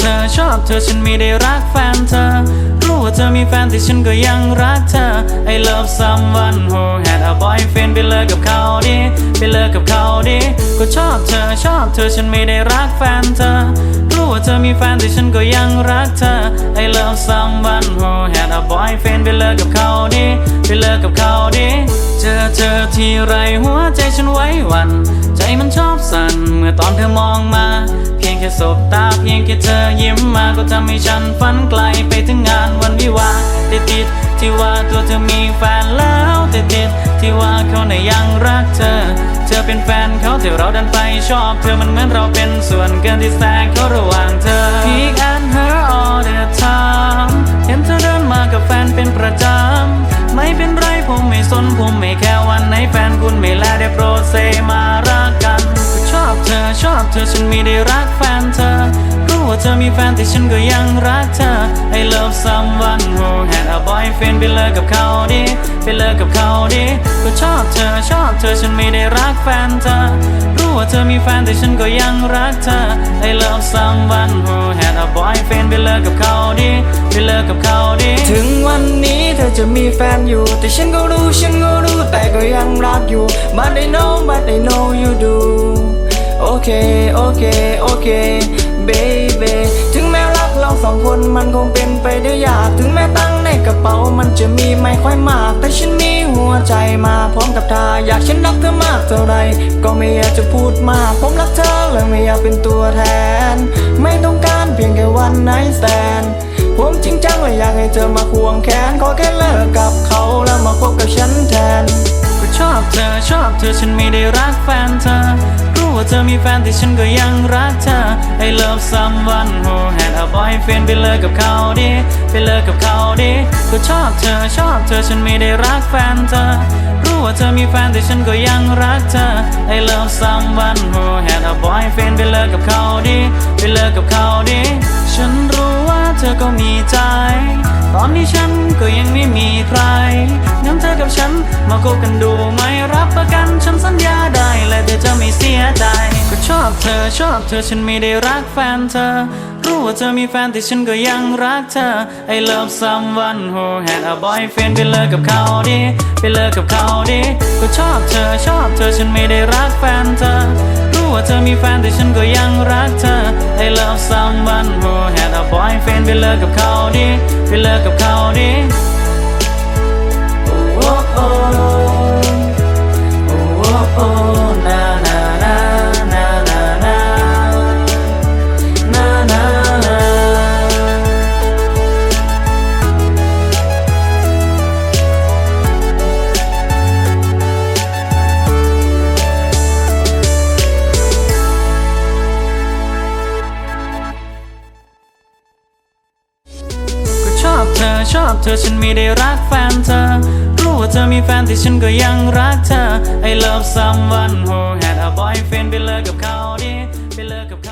เธอชอบเธอฉันไม่ได้รักแฟนเธอ รู้ว่าเธอมีแฟนแต่ฉันก็ยังรักเธอ I love someone who had a boyfriend ไปเลิกกับเขาดิไปเลิกกับเขาดิก็ชอบเธอชอบเธอฉันไม่ได้รักแฟนเธอ รู้ว่าเธอมีแฟนแต่ฉันก็ยังรักเธอ I love someone who had a boyfriend ไปเลิกกับเขาดิไปเลิกกับเขาดิเจอเธอทีไรหัวใจฉันไว้หวัน ใจมันชอบสั่นเมื่อตอนเธอมองมา แค่สบตาเพียงแค่เธอยิ้มมาก็ทำให้ฉันฝันไกลไปถึงงานวันวิวาแต่ติดที่ว่าตัวเธอมีแฟนแล้วแต่ติดที่ว่าเขาในยังรักเธอ เธอเป็นแฟนเขาแต่เราดันไปชอบเธอมันเหมือนเราเป็นส่วนเกินที่แทรกเขาระหว่างเธอ Peek at her all the time เห็นเธอเดินมากับแฟนเป็นประจำไม่เป็นไรผมไม่สนผมไม่แค่วันไหนแฟนคุณไม่แลได้โปรดเซมารักกัน อบเธอชอบเธอฉันไม่ได้รักแฟนเธอ รู้ว่าเธอมีแฟนแต่ฉันก็ยังรักเธอ I love someone who had a boyfriend ไปเลิกกับเขาดิไปเลิกกับเขาดิก็ชอบเธอชอบเธอฉันไม่ได้รักแฟนเธอ รู้ว่าเธอมีแฟนแต่ฉันก็ยังรักเธอ I love someone who had a boyfriend ไปเลิกกับเขาดิไปเลิกกับเขาดิถึงวันนี้เธอจะมีแฟนอยู่ แต่ฉันก็รู้ฉันก็รู้แต่ก็ยังรักอยู่ but I know but I know you do เคโอเคโอเค baby ถึงแม้รักเราสองคนมันคงเป็นไปได้ยาก ถึงแม้ตั้งในกระเป๋ามันจะมีไม่ค่อยมาก แต่ฉันมีหัวใจมาพร้อมกับทาอยากฉันรักเธอมากเท่าไร ก็ไม่อยากจะพูดมาก ผมรักเธอและไม่อยากเป็นตัวแทน ไม่ต้องการเพียงแค่วันไนแ a นผมจริงจังและอยากให้เธอมาควงแขน ขอแค่เลิกกับเขาแล้วมาคบกับฉันแทน ก็ชอบเธอชอบเธอฉันไม่ได้รักแฟนเธอ ว่าเธอมีแฟนแต่ฉันก็ยังรักเธอ I love someone who had a boyfriend ไปเลิกกับเขาดิไปเลิกกับเขาดิก็ชอบเธอชอบเธอฉันไม่ได้รักแฟนเธอ รู้ว่าเธอมีแฟนแต่ฉันก็ยังรักเธอ I love someone who had a boyfriend ไปเลิกกับเขาดิไปเลิกกับเขาดิฉันรู้ว่าเธอก็มีใจ ตอนนี้ฉันก็ยังไม่มีใครงั้นเธอกับฉันมาคบกันดูไหมรับประกันฉันสัญญาได้และเธอจะ ชอบเธอชอบเธอฉันไม่ได้รักแฟนเธอ รู้ว่าเธอมีแฟนแต่ฉันก็ยังรักเธอ I love someone who had a boyfriend ไปเลิกกับเขาดิไปเลิกกับเขาดิก็ชอบเธอชอบเธอฉันไม่ได้รักแฟนเธอ รู้ว่าเธอมีแฟนแต่ฉันก็ยังรักเธอ I love someone who had a boyfriend ไปเลิกกับเขาดิไปเลิกกับเขาดิโอ้ ชอบเธอฉันไม่ได้รักแฟนเธอ รู้ว่าเธอมีแฟนแต่ฉันก็ยังรักเธอ I love someone who had a boyfriend ไปเลิกกับเขาดิไปเลิกกับ